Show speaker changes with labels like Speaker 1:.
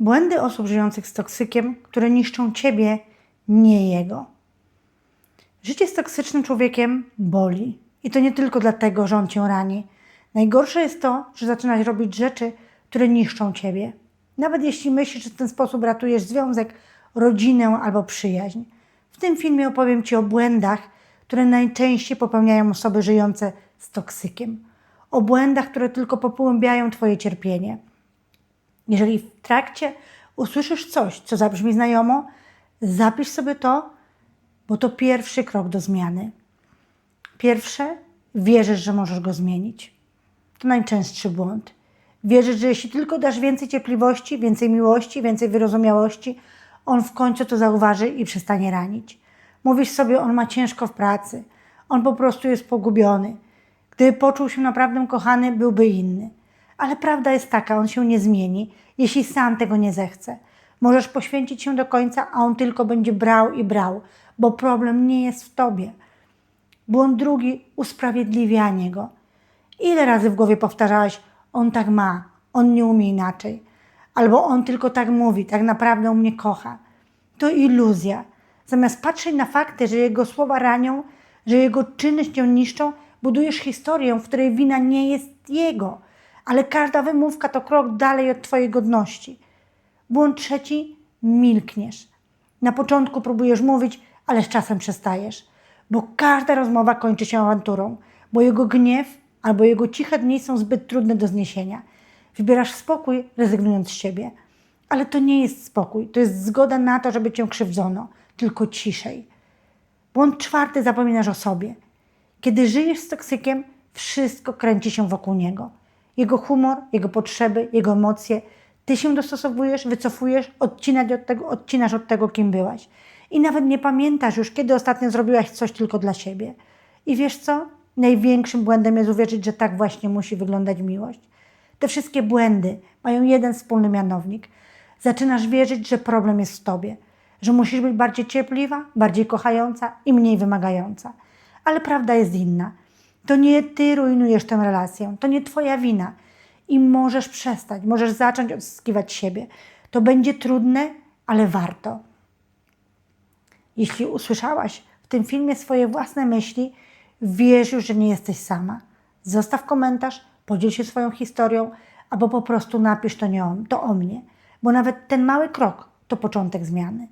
Speaker 1: Błędy osób żyjących z toksykiem, które niszczą ciebie, nie jego. Życie z toksycznym człowiekiem boli. I to nie tylko dlatego, że on cię rani. Najgorsze jest to, że zaczynasz robić rzeczy, które niszczą ciebie. Nawet jeśli myślisz, że w ten sposób ratujesz związek, rodzinę albo przyjaźń. W tym filmie opowiem Ci o błędach, które najczęściej popełniają osoby żyjące z toksykiem. O błędach, które tylko popłębiają Twoje cierpienie. Jeżeli w trakcie usłyszysz coś, co zabrzmi znajomo, zapisz sobie to, bo to pierwszy krok do zmiany. Pierwsze, wierzysz, że możesz go zmienić. To najczęstszy błąd. Wierzysz, że jeśli tylko dasz więcej cierpliwości, więcej miłości, więcej wyrozumiałości, on w końcu to zauważy i przestanie ranić. Mówisz sobie, on ma ciężko w pracy, on po prostu jest pogubiony. Gdyby poczuł się naprawdę kochany, byłby inny. Ale prawda jest taka, on się nie zmieni, jeśli sam tego nie zechce. Możesz poświęcić się do końca, a on tylko będzie brał i brał, bo problem nie jest w tobie. Błąd drugi usprawiedliwianie go. Ile razy w głowie powtarzałaś, on tak ma, on nie umie inaczej, albo on tylko tak mówi, tak naprawdę mnie kocha. To iluzja. Zamiast patrzeć na fakty, że jego słowa ranią, że jego czyny cię niszczą, budujesz historię, w której wina nie jest jego, ale każda wymówka to krok dalej od twojej godności. Błąd trzeci, milkniesz. Na początku próbujesz mówić, ale z czasem przestajesz, bo każda rozmowa kończy się awanturą, bo jego gniew albo jego ciche dni są zbyt trudne do zniesienia. Wybierasz spokój, rezygnując z siebie. Ale to nie jest spokój, to jest zgoda na to, żeby cię krzywdzono, tylko ciszej. Błąd czwarty, zapominasz o sobie. Kiedy żyjesz z toksykiem, wszystko kręci się wokół niego. Jego humor, jego potrzeby, jego emocje. Ty się dostosowujesz, wycofujesz, odcinać od tego, odcinasz od tego, kim byłaś. I nawet nie pamiętasz już, kiedy ostatnio zrobiłaś coś tylko dla siebie. I wiesz co? Największym błędem jest uwierzyć, że tak właśnie musi wyglądać miłość. Te wszystkie błędy mają jeden wspólny mianownik. Zaczynasz wierzyć, że problem jest w tobie, że musisz być bardziej cierpliwa, bardziej kochająca i mniej wymagająca. Ale prawda jest inna. To nie ty rujnujesz tę relację, to nie twoja wina. I możesz przestać, możesz zacząć odzyskiwać siebie. To będzie trudne, ale warto. Jeśli usłyszałaś w tym filmie swoje własne myśli, wiesz już, że nie jesteś sama. Zostaw komentarz, podziel się swoją historią, albo po prostu napisz to nie on, to o mnie, bo nawet ten mały krok to początek zmiany.